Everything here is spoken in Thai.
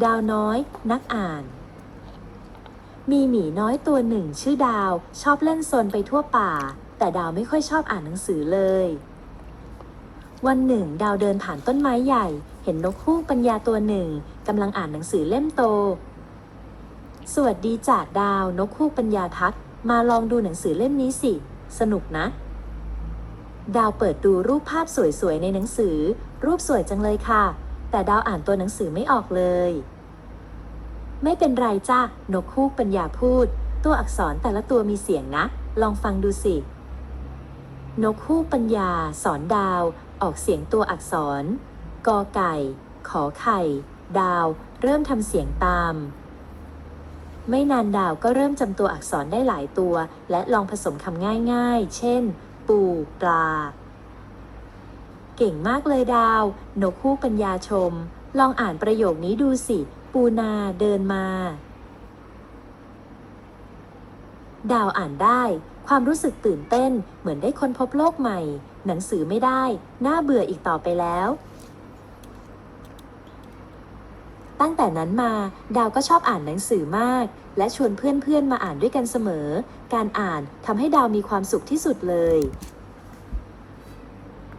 ดาวน้อย นักอ่าน มีหมีน้อยตัวหนึ่งชื่อดาวชอบเล่นซนไปทั่วป่า แต่ดาวไม่ค่อยชอบอ่านหนังสือเลย วันหนึ่ง ดาวเดินผ่านต้นไม้ใหญ่ เห็นนกฮูกปัญญาตัวหนึ่งกำลังอ่านหนังสือเล่มโต สวัสดีจ่าดาวนกฮูกปัญญาทัก มาลองดูหนังสือเล่มนี้สิ สนุกนะ ดาวเปิดดูรูปภาพสวยๆในหนังสือ รูปสวยจังเลยค่ะ แต่ดาวอ่านตัวหนังสือไม่ออกเลย ไม่เป็นไรจ้านกฮูกปัญญาพูด ตัวอักษรแต่ละตัวมีเสียงนะ ลองฟังดูสิ นกฮูกปัญญา สอนดาว ออกเสียงตัวอักษร กอไก่ ขอไข่ ดาว เริ่มทำเสียงตาม ไม่นานดาวก็เริ่มจำตัวอักษรได้หลายตัว และลองผสมคำง่ายๆ เช่น ปู ปลา เก่งมากเลยดาว นกฮูกปัญญาชม ลองอ่านประโยคนี้ดูสิ ปูนาเดินมา ดาวอ่านได้ ความรู้สึกตื่นเต้น เหมือนได้ค้นพบโลกใหม่ หนังสือไม่ได้ น่าเบื่ออีกต่อไปแล้ว ตั้งแต่นั้นมา ดาวก็ชอบอ่านหนังสือมาก และชวนเพื่อนๆมาอ่านด้วยกันเสมอ การอ่านทำให้ดาวมีความสุขที่สุดเลย